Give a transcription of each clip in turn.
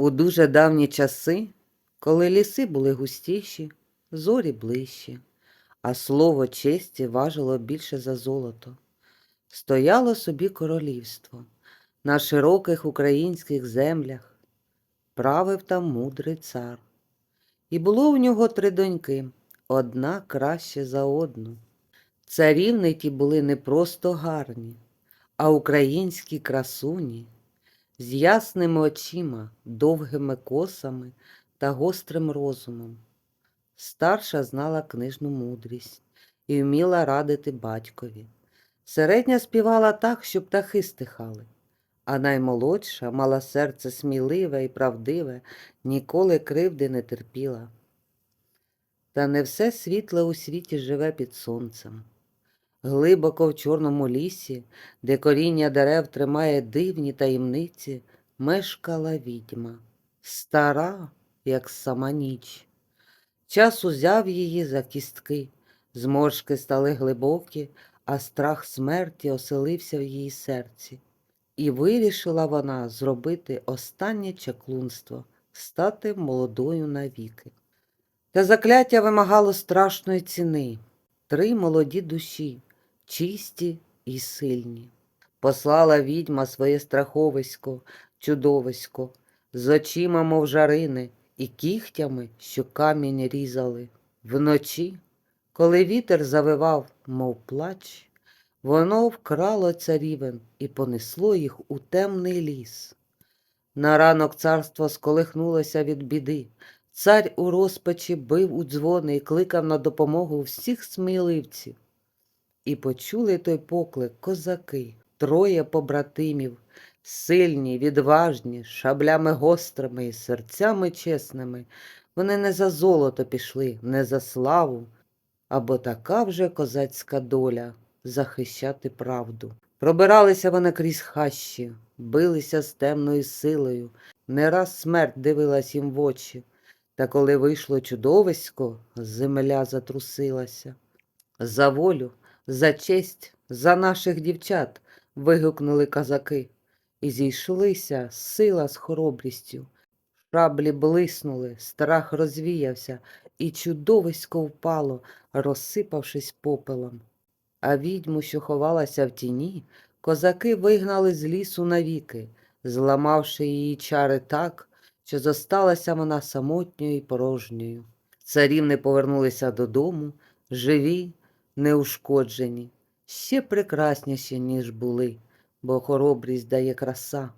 У дуже давні часи, коли ліси були густіші, зорі ближчі, а слово честі важило більше за золото, стояло собі королівство на широких українських землях, правив там мудрий цар. І було у нього три доньки, одна краще за одну. Царівни ті були не просто гарні, а українські красуні з ясними очима, довгими косами та гострим розумом. Старша знала книжну мудрість і вміла радити батькові. Середня співала так, що птахи стихали, а наймолодша мала серце сміливе і правдиве, ніколи кривди не терпіла. Та не все світле у світі живе під сонцем. Глибоко в чорному лісі, де коріння дерев тримає дивні таємниці, мешкала відьма, стара, як сама ніч. Час узяв її за кістки, зморшки стали глибокі, а страх смерті оселився в її серці. І вирішила вона зробити останнє чаклунство, стати молодою навіки. Та закляття вимагало страшної ціни три молоді душі, чисті і сильні. Послала відьма своє страховисько, чудовисько, з очима, мов жарини, і кігтями, що камінь різали. Вночі, коли вітер завивав, мов плач, воно вкрало царівен і понесло їх у темний ліс. На ранок царство сколихнулося від біди. Цар у розпачі бив у дзвони і кликав на допомогу всіх сміливців. І почули той поклик козаки, троє побратимів, сильні, відважні, шаблями гострими і серцями чесними. Вони не за золото пішли, не за славу, або така вже козацька доля захищати правду. Пробиралися вони крізь хащі, билися з темною силою, не раз смерть дивилась їм в очі. Та коли вийшло чудовисько, земля затрусилася. За волю, за честь, за наших дівчат. вигукнули козаки. І зійшлися сила з хоробрістю. Шаблі блиснули, страх розвіявся, і чудовисько впало, розсипавшись попелом. А відьму, що ховалася в тіні, козаки вигнали з лісу навіки, зламавши її чари так, що зосталася вона самотньою і порожньою. Царівни повернулися додому, живі, неушкоджені, ще прекрасніші, ніж були, бо хоробрість дає краса.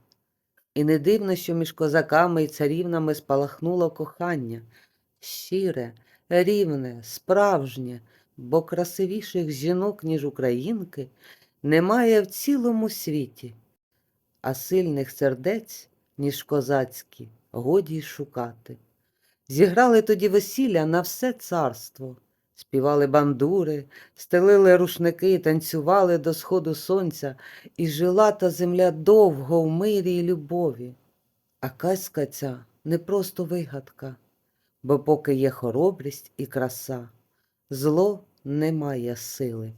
І не дивно, що між козаками і царівнами спалахнуло кохання, щире, рівне, справжнє, бо красивіших жінок, ніж українки, немає в цілому світі, а сильних сердець, ніж козацькі, годі й шукати. Зіграли тоді весілля на все царство, співали бандури, стелили рушники, танцювали до сходу сонця, і жила та земля довго в мирі й любові. А казка ця не просто вигадка, бо поки є хоробрість і краса, зло не має сили.